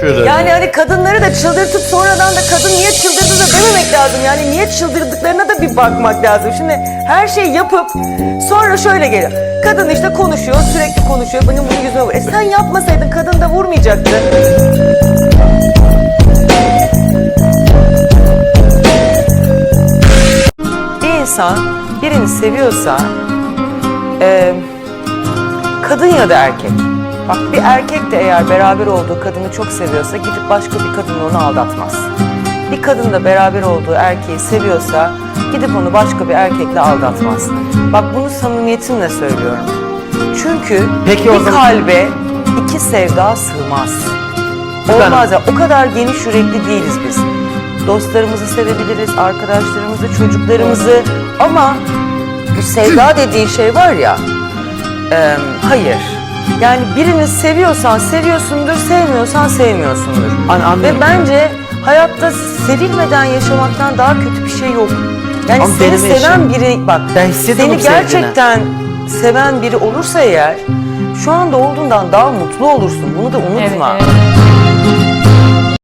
Şöyle. Yani hani kadınları da çıldırtıp sonradan da kadın niye çıldırdı da dememek lazım. Yani niye çıldırdıklarına da bir bakmak lazım. Şimdi her şeyi yapıp sonra şöyle gelir. Kadın işte konuşuyor, sürekli konuşuyor. Benim bunun yüzüme vur. E sen yapmasaydın kadın da vurmayacaktı. Bir insan birini seviyorsa e, kadın ya da erkek. Bak bir erkek de eğer beraber olduğu kadını çok seviyorsa gidip başka bir kadınla onu aldatmaz. Bir kadın da beraber olduğu erkeği seviyorsa gidip onu başka bir erkekle aldatmaz. Bak bunu samimiyetimle söylüyorum. Çünkü Peki bir zaman- kalbe iki sevda sığmaz. Olmaz ya o kadar geniş yürekli değiliz biz. Dostlarımızı sevebiliriz, arkadaşlarımızı, çocuklarımızı ama bu sevda dediğin şey var ya e, hayır. Yani birini seviyorsan seviyorsundur, sevmiyorsan sevmiyorsundur. An- anlıyorum. Ve bence hayatta sevilmeden yaşamaktan daha kötü bir şey yok. Yani Ama seni benim seven eşim- biri bak Ben seni gerçekten seven biri olursa eğer şu anda olduğundan daha mutlu olursun. Bunu da unutma. Evet, evet.